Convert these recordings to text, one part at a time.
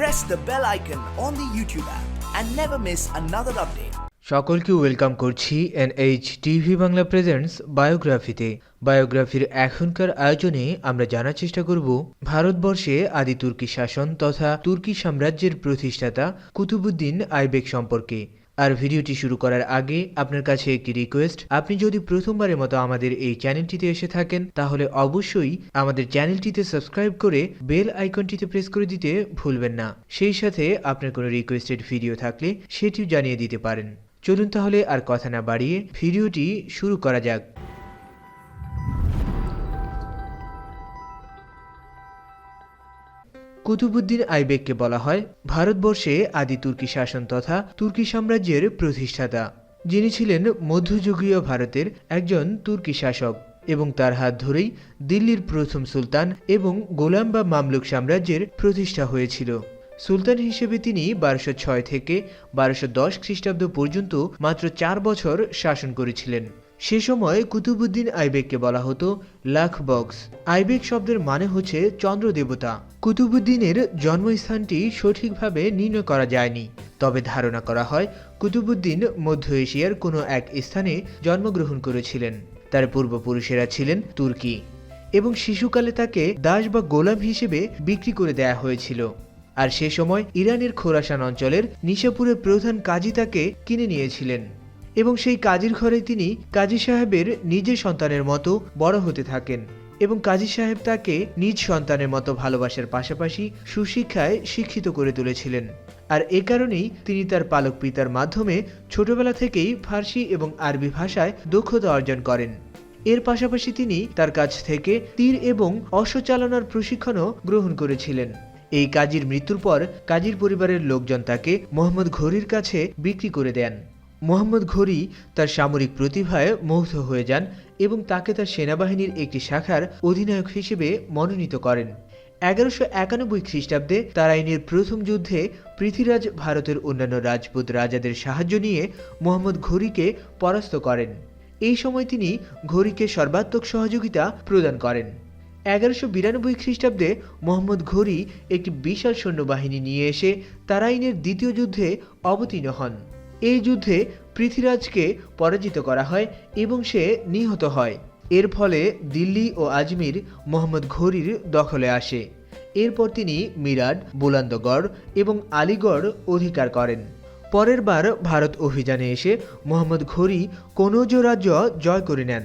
press the bell icon on the YouTube app and never miss another update. সকলকে welcome করছি N H TV Bangla presents বায়োগ্রাফিতে বায়োগ্রাফির এখনকার আয়োজনে আমরা জানার চেষ্টা করব ভারতবর্ষে আদি তুর্কি শাসন তথা তুর্কি সাম্রাজ্যের প্রতিষ্ঠাতা কুতুবুদ্দিন আইবেক সম্পর্কে আর ভিডিওটি শুরু করার আগে আপনার কাছে একটি রিকোয়েস্ট আপনি যদি প্রথমবারের মতো আমাদের এই চ্যানেলটিতে এসে থাকেন, তাহলে অবশ্যই আমাদের চ্যানেলটিতে সাবস্ক্রাইব করে বেল আইকনটিতে প্রেস করে দিতে ভুলবেন না। সেই সাথে আপনার কোনো রিকোয়েস্টেড ভিডিও থাকলে সেটিও জানিয়ে দিতে পারেন। চলুন তাহলে আর কথা না বাড়িয়ে ভিডিওটি শুরু করা যাক। কুতুবুদ্দিন আইবেককে বলা হয় ভারতবর্ষে আদি তুর্কি শাসন তথা তুর্কি সাম্রাজ্যের প্রতিষ্ঠাতা। যিনি ছিলেন মধ্যযুগীয় ভারতের একজন তুর্কি শাসক এবং তার হাত ধরেই দিল্লির প্রথম সুলতান এবং গোলাম বা মামলুক সাম্রাজ্যের প্রতিষ্ঠা হয়েছিল। সুলতান হিসেবে তিনি বারোশো ছয় থেকে বারোশো দশ খ্রিস্টাব্দ পর্যন্ত মাত্র চার বছর শাসন করেছিলেন। সে সময় কুতুবুদ্দিন আইবেককে বলা হতো লাখ বক্স। আইবেক শব্দের মানে হচ্ছে চন্দ্র দেবতা কুতুবুদ্দিনের জন্মস্থানটি সঠিকভাবে নির্ণয় করা যায়নি। তবে ধারণা করা হয় কুতুবুদ্দিন মধ্য এশিয়ার কোনো এক স্থানে জন্মগ্রহণ করেছিলেন। তার পূর্বপুরুষেরা ছিলেন তুর্কি এবং শিশুকালে তাকে দাস বা গোলাম হিসেবে বিক্রি করে দেয়া হয়েছিল। আর সে সময় ইরানের খোরাসান অঞ্চলের নিশাপুরের প্রধান কাজী তাকে কিনে নিয়েছিলেন। এবং সেই কাজীর ঘরে তিনি কাজী সাহেবের নিজের সন্তানের মতো বড় হতে থাকেন এবং কাজী সাহেব তাকে নিজ সন্তানের মতো ভালোবাসার পাশাপাশি সুশিক্ষায় শিক্ষিত করে তুলেছিলেন। আর এ কারণেই তিনি তার পালক পিতার মাধ্যমে ছোটবেলা থেকেই ফার্সি এবং আরবি ভাষায় দক্ষতা অর্জন করেন। এর পাশাপাশি তিনি তার কাছ থেকে তীর এবং অশ্বচালনার প্রশিক্ষণও গ্রহণ করেছিলেন। এই কাজীর মৃত্যুর পর কাজীর পরিবারের লোকজন তাকে মোহাম্মদ ঘড়ির কাছে বিক্রি করে দেন। মোহাম্মদ ঘড়ি তার সামরিক প্রতিভায় মুগ্ধ হয়ে যান এবং তাকে তার সেনাবাহিনীর একটি শাখার অধিনায়ক হিসেবে মনোনীত করেন। এগারোশো একানব্বই খ্রিস্টাব্দে তারাইনের প্রথম যুদ্ধে পৃথ্বীরাজ ভারতের অন্যান্য রাজপুত রাজাদের সাহায্য নিয়ে মোহাম্মদ ঘড়িকে পরাস্ত করেন। এই সময় তিনি ঘড়িকে সর্বাত্মক সহযোগিতা প্রদান করেন। এগারোশো বিরানব্বই খ্রিস্টাব্দে মোহাম্মদ ঘড়ি একটি বিশাল সৈন্যবাহিনী নিয়ে এসে তারাইনের দ্বিতীয় যুদ্ধে অবতীর্ণ হন। এই যুদ্ধে পৃথ্বীরাজকে পরাজিত করা হয় এবং সে নিহত হয়। এর ফলে দিল্লি ও আজমির মোহাম্মদ ঘড়ির দখলে আসে। এরপর তিনি মিরাট, বুলন্দগড় এবং আলিগড় অধিকার করেন। পরের বার ভারত অভিযানে এসে মোহাম্মদ ঘড়ি কনৌজ রাজ্য জয় করে নেন।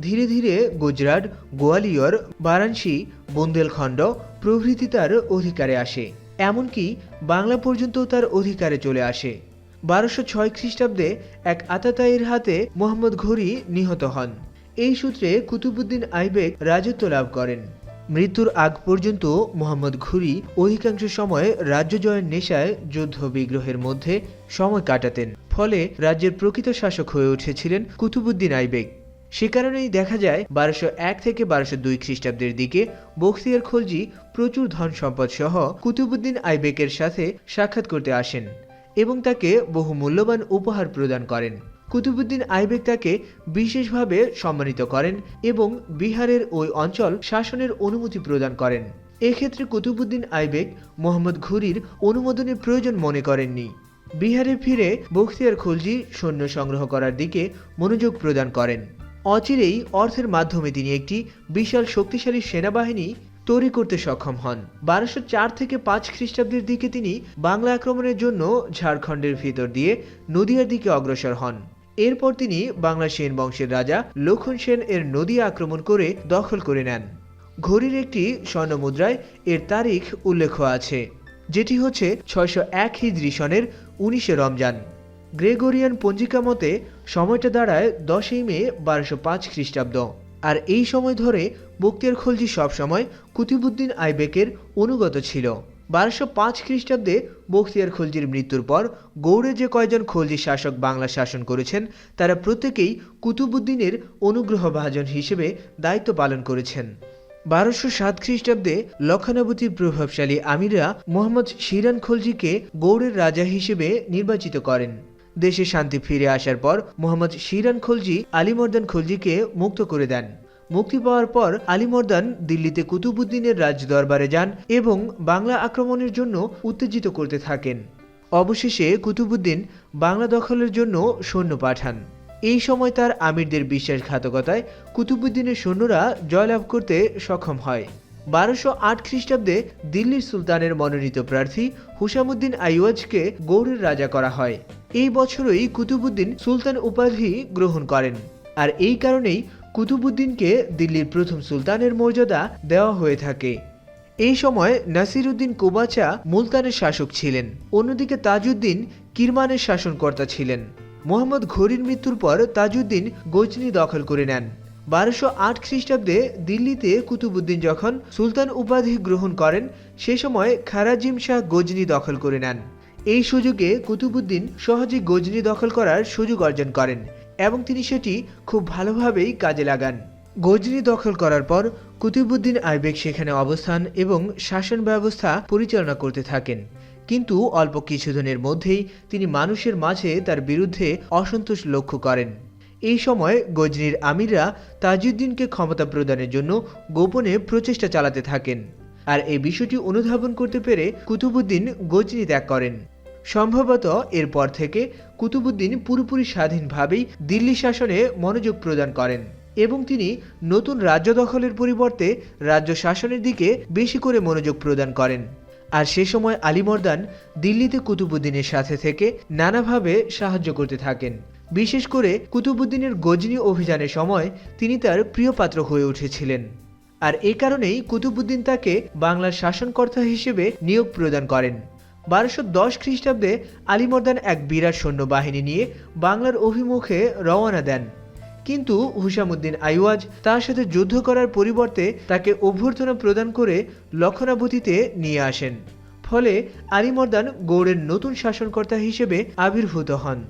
ধীরে ধীরে গুজরাট, গোয়ালিয়র, বারাণসী, বুন্দেলখণ্ড প্রভৃতি তার অধিকারে আসে। এমনকি বাংলা পর্যন্ত তার অধিকারে চলে আসে। বারোশো ছয় খ্রিস্টাব্দে এক আতাতায়ীর হাতে মোহাম্মদ ঘুরি নিহত হন। এই সূত্রে কুতুবুদ্দিন আইবেক রাজত্ব লাভ করেন। মৃত্যুর আগ পর্যন্ত মোহাম্মদ ঘুরি অধিকাংশ সময় রাজ্য জয়ের নেশায় যুদ্ধ বিগ্রহের মধ্যে সময় কাটাতেন, ফলে রাজ্যের প্রকৃত শাসক হয়ে উঠেছিলেন কুতুবুদ্দিন আইবেক সে কারণেই দেখা যায়, বারোশো এক থেকে বারোশো দুই খ্রিস্টাব্দের দিকে বখতিয়ার খলজি প্রচুর ধন সম্পদ সহ কুতুবুদ্দিন আইবেকের সাথে সাক্ষাৎ করতে আসেন। এবং তাকে বহু মূল্যবান উপহার প্রদান করেন। কুতুবুদ্দিন আইবেক তাকে বিশেষভাবে সম্মানিত করেন এবং বিহারের ওই অঞ্চল শাসনের অনুমতি প্রদান করেন। এক্ষেত্রে কুতুবুদ্দিন আইবেক মোহাম্মদ ঘুরির অনুমোদনের প্রয়োজন মনে করেননি। বিহারে ফিরে বখতিয়ার খলজি সৈন্য সংগ্রহ করার দিকে মনোযোগ প্রদান করেন। অচিরেই অর্থের মাধ্যমে তিনি একটি বিশাল শক্তিশালী সেনাবাহিনী তৈরি করতে সক্ষম হন। বারোশো চার থেকে পাঁচ খ্রিস্টাব্দের দিকে তিনি বাংলা আক্রমণের জন্য ঝাড়খণ্ডের ভিতর দিয়ে নদিয়ার দিকে অগ্রসর হন। এরপর তিনি বাংলা সেন বংশের রাজা লক্ষণ সেন এর নদী আক্রমণ করে দখল করে নেন। ঘড়ির একটি স্বর্ণমুদ্রায় এর তারিখ উল্লেখ আছে, যেটি হচ্ছে ছয়শো এক হিজরি সনের উনিশে রমজান। গ্রেগরিয়ান পঞ্জিকা মতে সময়টা দাঁড়ায় দশই মে বারোশো পাঁচ খ্রিস্টাব্দ। আর এই সময় ধরে বক্তিয়ার খলজি সবসময় কুতুবুদ্দিন আইবেকের অনুগত ছিল। বারোশো পাঁচ খ্রিস্টাব্দে বখতিয়ার খলজির মৃত্যুর পর গৌড়ে যে কয়জন খলজি শাসক বাংলা শাসন করেছেন, তারা প্রত্যেকেই কুতুবুদ্দিনের অনুগ্রহভাজন হিসেবে দায়িত্ব পালন করেছেন। বারোশো সাত খ্রিস্টাব্দে লক্ষণাবতীর প্রভাবশালী আমিররা মোহাম্মদ শিরান খলজিকে গৌড়ের রাজা হিসেবে নির্বাচিত করেন। দেশে শান্তি ফিরে আসার পর মোহাম্মদ শিরান খলজি আলিমর্দান খলজিকে মুক্ত করে দেন। মুক্তি পাওয়ার পর আলিমর্দান দিল্লিতে কুতুবুদ্দিনের রাজ দরবারে যান এবং বাংলা আক্রমণের জন্য উত্তেজিত করতে থাকেন। অবশেষে কুতুবুদ্দিন বাংলা দখলের জন্য সৈন্য পাঠান। এই সময় তার আমিরদের বিশ্বাসঘাতকতায় কুতুবুদ্দিনের সৈন্যরা জয়লাভ করতে সক্ষম হয়। বারোশো আট খ্রিস্টাব্দে দিল্লির সুলতানের মনোনীত প্রার্থী হুসামুদ্দিন আইওয়াজকে গৌড়ের রাজা করা হয়। এই বছরই কুতুবুদ্দিন সুলতান উপাধি গ্রহণ করেন। আর এই কারণেই কুতুবুদ্দিনকে দিল্লির প্রথম সুলতানের মর্যাদা দেওয়া হয়ে থাকে। এই সময় নাসিরুদ্দিন কোবাচা মুলতানের শাসক ছিলেন। অন্যদিকে তাজউদ্দিন কিরমানের শাসনকর্তা ছিলেন। মোহাম্মদ ঘোরির মৃত্যুর পর তাজউদ্দিন গজনি দখল করে নেন। বারোশো আট খ্রিস্টাব্দে দিল্লিতে কুতুবুদ্দিন যখন সুলতান উপাধি গ্রহণ করেন, সে সময় খারাজিম শাহ গজনি দখল করে নেন। এই সুযোগে কুতুবুদ্দিন সহজে গজনি দখল করার সুযোগ অর্জন করেন এবং তিনি সেটি খুব ভালোভাবেই কাজে লাগান। গজনি দখল করার পর কুতুবুদ্দিন আইবেক সেখানে অবস্থান এবং শাসন ব্যবস্থা পরিচালনা করতে থাকেন। কিন্তু অল্প কিছুদিনের মধ্যেই তিনি মানুষের মাঝে তার বিরুদ্ধে অসন্তোষ লক্ষ্য করেন। এই সময় গজনির আমিররা তাজউদ্দিনকে ক্ষমতা প্রদানের জন্য গোপনে প্রচেষ্টা চালাতে থাকেন। আর এই বিষয়টি অনুধাবন করতে পেরে কুতুবুদ্দিন গজনি ত্যাগ করেন। সম্ভবত এরপর থেকে কুতুবুদ্দিন পুরোপুরি স্বাধীনভাবেই দিল্লি শাসনে মনোযোগ প্রদান করেন এবং তিনি নতুন রাজ্য দখলের পরিবর্তে রাজ্য শাসনের দিকে বেশি করে মনোযোগ প্রদান করেন। আর সে সময় আলিমর্দান দিল্লিতে কুতুবুদ্দিনের সাথে থেকে নানাভাবে সাহায্য করতে থাকেন। বিশেষ করে কুতুবুদ্দিনের গজনি অভিযানের সময় তিনি তার প্রিয় পাত্র হয়ে উঠেছিলেন। আর এ কারণেই কুতুবুদ্দিন তাকে বাংলার শাসনকর্তা হিসেবে নিয়োগ প্রদান করেন। বারোশো দশ খ্রিস্টাব্দে আলিমর্দান এক বিরাট সৈন্যবাহিনী নিয়ে বাংলার অভিমুখে রওনা দেন। কিন্তু হুসামুদ্দিন আইওয়াজ তার সাথে যুদ্ধ করার পরিবর্তে তাকে অভ্যর্থনা প্রদান করে লক্ষণাবতীতে নিয়ে আসেন। ফলে আলিমর্দান গৌড়ের নতুন শাসনকর্তা হিসেবে আবির্ভূত হন।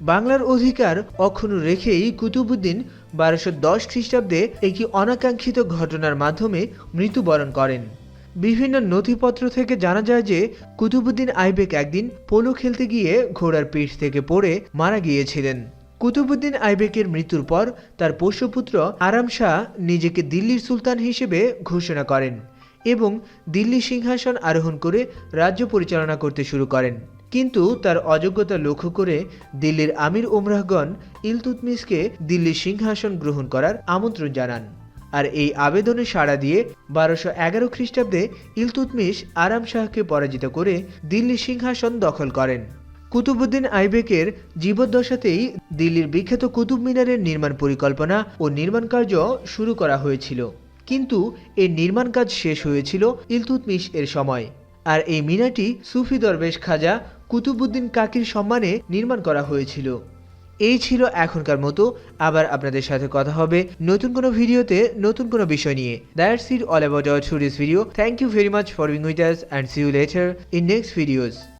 বাংলার অধিকার অক্ষুণ্ণ রেখেই কুতুবুদ্দিন বারোশো দশ খ্রিস্টাব্দে একটি অনাকাঙ্ক্ষিত ঘটনার মাধ্যমে মৃত্যুবরণ করেন। বিভিন্ন নথিপত্র থেকে জানা যায় যে কুতুবুদ্দিন আইবেক একদিন পোলো খেলতে গিয়ে ঘোড়ার পিঠ থেকে পড়ে মারা গিয়েছিলেন। কুতুবুদ্দিন আইবেকের মৃত্যুর পর তার পোষ্যপুত্র আরাম শাহ নিজেকে দিল্লির সুলতান হিসেবে ঘোষণা করেন এবং দিল্লি সিংহাসন আরোহণ করে রাজ্য পরিচালনা করতে শুরু করেন। কিন্তু তার অযোগ্যতা লক্ষ্য করে দিল্লির আমির ওমরাহগণ ইলতুতমিশকে দিল্লির সিংহাসন গ্রহণ করার আমন্ত্রণ জানান। আর এই আবেদনে সাড়া দিয়ে বারোশো এগারো খ্রিস্টাব্দে ইলতুতমিশ আরাম শাহকে পরাজিত করে দিল্লি সিংহাসন দখল করেন। কুতুবুদ্দিন আইবেকের জীবদ্দশাতেই দিল্লির বিখ্যাত কুতুব মিনারের নির্মাণ পরিকল্পনা ও নির্মাণ কার্য শুরু করা হয়েছিল। কিন্তু এই নির্মাণ কাজ শেষ হয়েছিল ইলতুতমিশ এর সময়। আর এই মিনারটি সুফি দরবেশ খাজা কুতুবুদ্দিন কাকির সম্মানে নির্মাণ করা হয়েছিল। এই ছিল এখনকার মতো। আবার আপনাদের সাথে কথা হবে নতুন কোনো ভিডিওতে নতুন কোনো বিষয় নিয়ে। That's it all about our today's video thank you very much for being with us and see you later in next videos